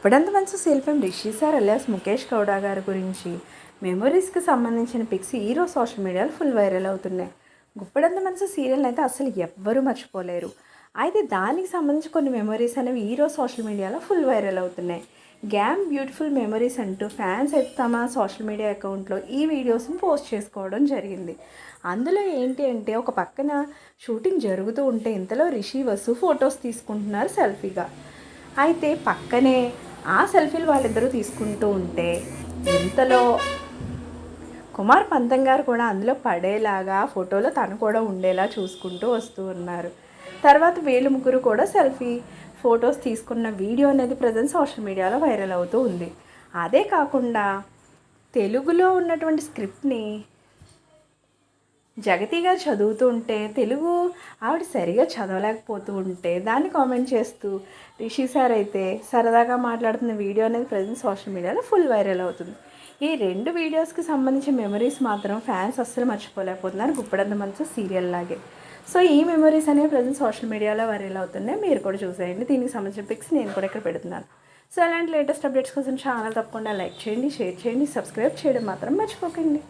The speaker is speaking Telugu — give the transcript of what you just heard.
అప్పుడంత మంచి శిల్పం. రిషి సార్ అలియాస్ ముఖేష్ గౌడ గారి గురించి మెమొరీస్కి సంబంధించిన పిక్స్ ఈరోజు సోషల్ మీడియాలో ఫుల్ వైరల్ అవుతున్నాయి. గుప్పడంత మంచి సీరియల్ అయితే అసలు ఎవ్వరూ మర్చిపోలేరు. అయితే దానికి సంబంధించి కొన్ని మెమొరీస్ అనేవి ఈరోజు సోషల్ మీడియాలో ఫుల్ వైరల్ అవుతున్నాయి. గ్యామ్ బ్యూటిఫుల్ మెమరీస్ అంటూ ఫ్యాన్స్ అయితే తమ సోషల్ మీడియా అకౌంట్లో ఈ వీడియోస్ని పోస్ట్ చేసుకోవడం జరిగింది. అందులో ఏంటి అంటే ఒక పక్కన షూటింగ్ జరుగుతూ ఉంటే ఇంతలో రిషి వసు ఫొటోస్ తీసుకుంటున్నారు సెల్ఫీగా. అయితే పక్కనే ఆ సెల్ఫీలు వాళ్ళిద్దరూ తీసుకుంటూ ఉంటే ఇంతలో కుమార్ పంతం గారు కూడా అందులో పడేలాగా ఫోటోలో తను కూడా ఉండేలా చూసుకుంటూ వస్తూ ఉన్నారు. తర్వాత వీళ్ళు ముగ్గురు కూడా సెల్ఫీ ఫొటోస్ తీసుకున్న వీడియో అనేది ప్రజెంట్ సోషల్ మీడియాలో వైరల్ అవుతూ ఉంది. అదే కాకుండా తెలుగులో ఉన్నటువంటి స్క్రిప్ట్ని జగతి గారు చదువుతూ ఉంటే తెలుగు ఆవిడ సరిగా చదవలేకపోతూ ఉంటే దాన్ని కామెంట్ చేస్తూ రిషి సార్ అయితే సరదాగా మాట్లాడుతున్న వీడియో అనేది ప్రజెంట్ సోషల్ మీడియాలో ఫుల్ వైరల్ అవుతుంది. ఈ రెండు వీడియోస్కి సంబంధించిన మెమరీస్ మాత్రం ఫ్యాన్స్ అస్సలు మర్చిపోలేకపోతున్నారు గుప్పడంత మంచి సీరియల్ లాగే. సో ఈ మెమరీస్ అనేవి ప్రజెంట్ సోషల్ మీడియాలో వైరల్ అవుతున్నాయి. మీరు కూడా చూసేయండి. దీనికి సంబంధించిన పిక్స్ నేను కూడా ఇక్కడ పెడుతున్నాను. సో అలాంటి లేటెస్ట్ అప్డేట్స్ కోసం ఛానల్ తప్పకుండా లైక్ చేయండి షేర్ చేయండి సబ్స్క్రైబ్ చేయడం మాత్రం మర్చిపోకండి.